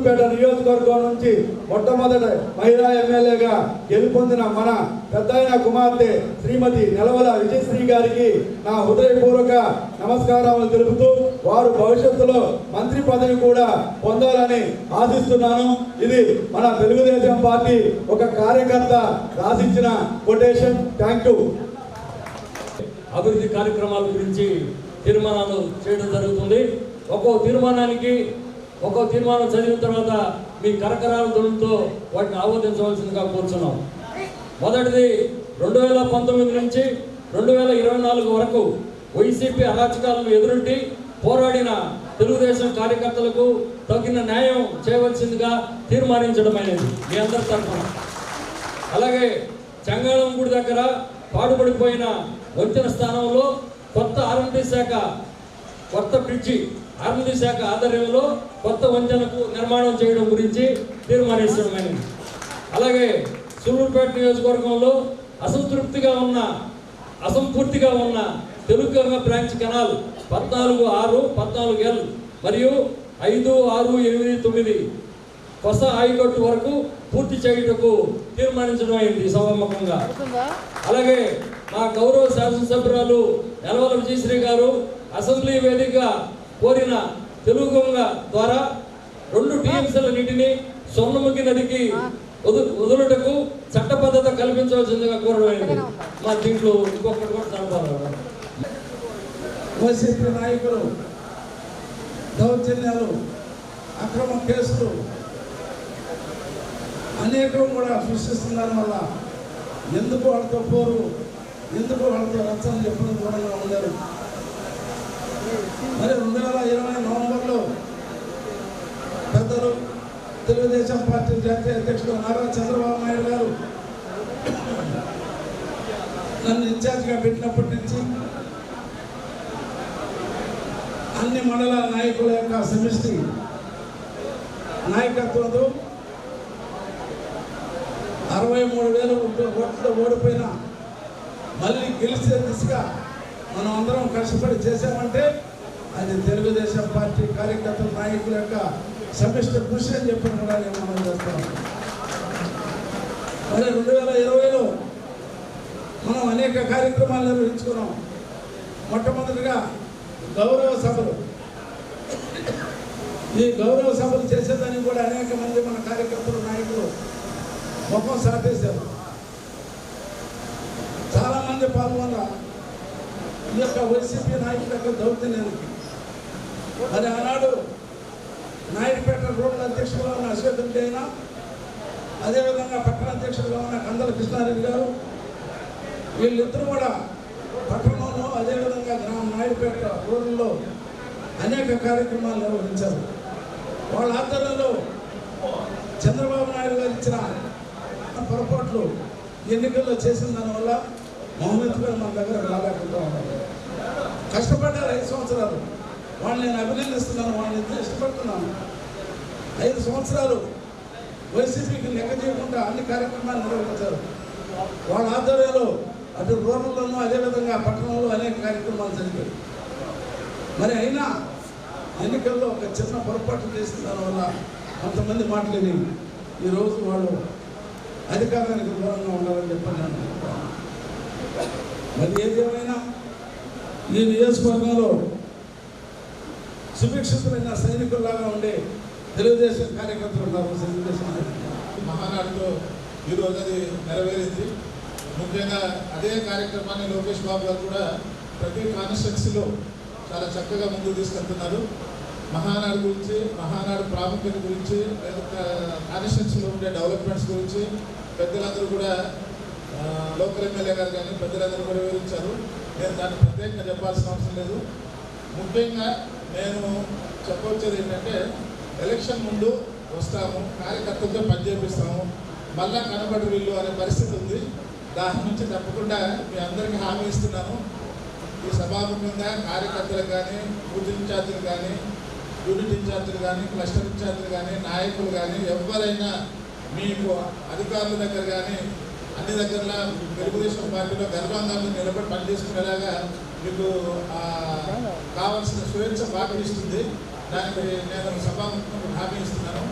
సూళ్ళూరుపేట నియోజకవర్గం నుంచి మొట్టమొదటి మహిళా ఎమ్మెల్యేగా గెలుపొందిన మన పెద్దయిన కుమార్తె శ్రీమతి నెలవల విజయశ్రీ గారికి నా హృదయపూర్వక నమస్కారాలు తెలుపుతూ వారు భవిష్యత్తులో మంత్రి పదవి కూడా పొందాలని ఆశిస్తున్నాను. ఇది మన తెలుగుదేశం పార్టీ ఒక కార్యకర్త రాసిచ్చిన కొటేషన్. థ్యాంక్ యూ అభివృద్ధి కార్యక్రమాల గురించి తీర్మానాలు చేయడం జరుగుతుంది. ఒక్కో తీర్మానానికి ఒక్కో తీర్మానం చదివిన తర్వాత మీ కరకరాల ధ్వనులతో వాటిని ఆమోదించవలసిందిగా కోరుచున్నాం. మొదటిది రెండు వేల పంతొమ్మిది నుంచి రెండు వేల ఇరవై నాలుగు వరకు వైసీపీ అరాచకాలను ఎదురుంటి పోరాడిన తెలుగుదేశం కార్యకర్తలకు తగిన న్యాయం చేయవలసిందిగా తీర్మానించడమైనది మీ అందరి తరఫున. అలాగే చంగాళం గుడి దగ్గర పాడుపడిపోయిన వంతెన స్థానంలో కొత్త ఆర్ఎండి శాఖ కొత్త బ్రిడ్జి ఆర్ఎండి శాఖ ఆధ్వర్యంలో కొత్త వంతెనకు నిర్మాణం చేయడం గురించి తీర్మానించడమైనది అలాగే సూళ్ళూరుపేట నియోజకవర్గంలో అసంతృప్తిగా ఉన్న అసంపూర్తిగా ఉన్న తెలుగు బ్రాంచ్ కెనాల్ పద్నాలుగు ఆరు పద్నాలుగు ఎల్ మరియు ఐదు ఆరు ఎనిమిది తొమ్మిది కొస ఆయకట్టు వరకు పూర్తి చేయుటకు తీర్మానించడం అయింది సభాముఖంగా అలాగే మా గౌరవ శాసనసభ్యురాలు నెలవల విజయశ్రీ గారు అసెంబ్లీ వేదికగా కోరిన తెలుగు గొంగ ద్వారా రెండు టీఎంసీల నీటిని స్వర్ణముఖి నదికి వదు వదులుటకు చట్టబద్ధత కల్పించవలసిందిగా కోరడమైంది మా దీంట్లో ఇంకొకటి కూడా జరపాలి వైసీపీ నాయకులు దౌర్జన్యాలు అక్రమ కేసులు అనేకం కూడా సృష్టిస్తున్నారు వల్ల ఎందుకు వాళ్ళతో పోరు? ఎందుకు వాళ్ళతో రచ్చన చెప్పడం దూరంగా ఉన్నారు. మరి రెండు వేల ఇరవై నవంబర్లో పెద్దలు తెలుగుదేశం పార్టీ జాతీయ అధ్యక్షుడు నారా చంద్రబాబు నాయుడు గారు నన్ను ఇన్ఛార్జ్గా పెట్టినప్పటి నుంచి అన్ని మండల నాయకుల యొక్క సమిష్టి నాయకత్వంతో అరవై మూడు వేల ఓట్లు ఓడిపోయిన మళ్ళీ గెలిచే దిశగా మనం అందరం కష్టపడి చేసామంటే అది తెలుగుదేశం పార్టీ కార్యకర్తల నాయకుల యొక్క సమిష్ట కృషి అని చెప్పిన కూడా నేను మనం చేస్తాం. మరి రెండు వేల ఇరవైలో మనం అనేక కార్యక్రమాలు నిర్వహించుకున్నాం. మొట్టమొదటిగా గౌరవ సభలు. ఈ గౌరవ సభలు చేసేదానికి కూడా అనేక మంది మన కార్యకర్తలు నాయకులు ముఖం సాటేశారు చాలామంది పాల్గొన్నారు ఈ యొక్క వైసీపీ నాయకుల యొక్క దౌర్జన్యానికి మరి ఆనాడు నాయుడుపేట రోడ్ల అధ్యక్షుడుగా ఉన్న అశోక్ రెడ్డి అయినా అదేవిధంగా పట్టణ అధ్యక్షుడుగా ఉన్న కందల కృష్ణారెడ్డి గారు వీళ్ళిద్దరూ కూడా పట్టణంలో అదేవిధంగా గ్రామ నాయుడుపేట రోడ్లలో అనేక కార్యక్రమాలు నిర్వహించారు. వాళ్ళ ఆధ్వర్యంలో చంద్రబాబు నాయుడు గారు ఇచ్చిన పొరపాట్లు ఎన్నికల్లో చేసిన దానివల్ల మహమ్మద్ గారు మన దగ్గర రాలేకుండా ఉన్నారు. కష్టపడ్డారు ఐదు సంవత్సరాలు. వాళ్ళని నేను అభినందిస్తున్నాను వాళ్ళని ఎంతో ఇష్టపడుతున్నాను. ఐదు సంవత్సరాలు వైసీపీకి లెక్క చేయకుండా అన్ని కార్యక్రమాలు నిర్వహించారు. వాళ్ళ ఆధ్వర్యంలో అటు రూరల్లోనూ అదేవిధంగా పట్టణంలో అనేక కార్యక్రమాలు జరిగాయి. మరి అయినా ఎన్నికల్లో ఒక చిన్న పొరపాటు చేసిన దానివల్ల కొంతమంది మాటలేని ఈరోజు వాళ్ళు అధికారానికి దూరంగా ఉండాలని చెప్పని నేను మరి ఏదేమైనా ఈ నియోజకవర్గంలో సుభిక్షితులైన సైనికుల్లాగా ఉండే తెలుగుదేశం కార్యకర్తలు ఉన్నారు. తెలుగుదేశం మహానాడుతో ఈరోజు అది నెరవేరింది. ముఖ్యంగా అదే కార్యక్రమాన్ని లోకేష్ బాబు గారు కూడా ప్రతి కాన్స్టిట్యున్సీలో చాలా చక్కగా ముందుకు తీసుకెళ్తున్నారు. మహానాడు గురించి మహానాడు ప్రాముఖ్యత గురించి లేదా కాన్స్టిట్యున్సీలో ఉండే డెవలప్మెంట్స్ గురించి పెద్దలందరూ కూడా లోకల్ ఎమ్మెల్యే గారు కానీ పెద్దలందరూ కూడా వివరించారు. నేను దాన్ని ప్రత్యేకంగా చెప్పాల్సిన అవసరం లేదు. ముఖ్యంగా నేను చెప్పవచ్చేది ఏంటంటే ఎలక్షన్ ముందు వస్తాము కార్యకర్తలతో పనిచేపిస్తాము మళ్ళా కనబడి వీళ్ళు అనే పరిస్థితి ఉంది. దాని నుంచి తప్పకుండా మీ అందరికీ హామీ ఇస్తున్నాను. ఈ సభాముఖంగా కార్యకర్తలు కానీ బూత్ ఇన్ఛార్జీలు కానీ యూనిట్ ఇన్ఛార్జీలు కానీ క్లస్టర్ ఇన్ఛార్జీలు కానీ నాయకులు కానీ ఎవరైనా మీకు అధికారుల దగ్గర కానీ అన్ని దగ్గరలా తెలుగుదేశం పార్టీలో గర్వంగా మీరు నిలబడి పనిచేసుకునేలాగా మీకు కావాల్సిన స్వేచ్ఛ పాటిస్తుంది దానికి నేను సభాముఖంగా హామీ ఇస్తున్నాను.